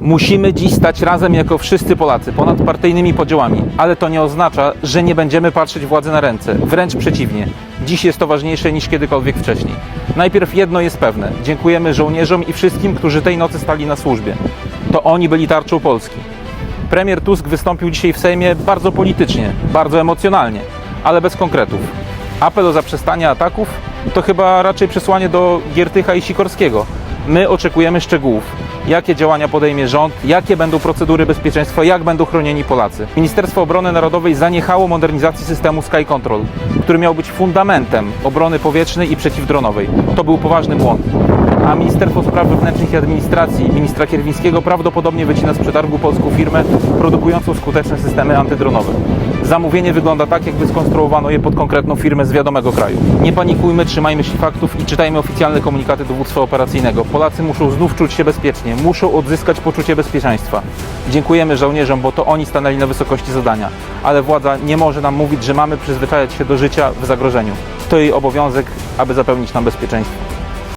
Musimy dziś stać razem jako wszyscy Polacy, ponad partyjnymi podziałami, ale to nie oznacza, że nie będziemy patrzeć władzy na ręce. Wręcz przeciwnie. Dziś jest to ważniejsze niż kiedykolwiek wcześniej. Najpierw jedno jest pewne. Dziękujemy żołnierzom i wszystkim, którzy tej nocy stali na służbie. To oni byli tarczą Polski. Premier Tusk wystąpił dzisiaj w Sejmie bardzo politycznie, bardzo emocjonalnie, ale bez konkretów. Apel o zaprzestanie ataków to chyba raczej przesłanie do Giertycha i Sikorskiego. My oczekujemy szczegółów. Jakie działania podejmie rząd, jakie będą procedury bezpieczeństwa, jak będą chronieni Polacy. Ministerstwo Obrony Narodowej zaniechało modernizacji systemu Sky Control, który miał być fundamentem obrony powietrznej i przeciwdronowej. To był poważny błąd. A Ministerstwo Spraw Wewnętrznych i Administracji ministra Kierwińskiego prawdopodobnie wycina z przetargu polską firmę produkującą skuteczne systemy antydronowe. Zamówienie wygląda tak, jakby skonstruowano je pod konkretną firmę z wiadomego kraju. Nie panikujmy, trzymajmy się faktów i czytajmy oficjalne komunikaty dowództwa operacyjnego. Polacy muszą znów czuć się bezpiecznie, muszą odzyskać poczucie bezpieczeństwa. Dziękujemy żołnierzom, bo to oni stanęli na wysokości zadania, ale władza nie może nam mówić, że mamy przyzwyczajać się do życia w zagrożeniu. To jej obowiązek, aby zapewnić nam bezpieczeństwo.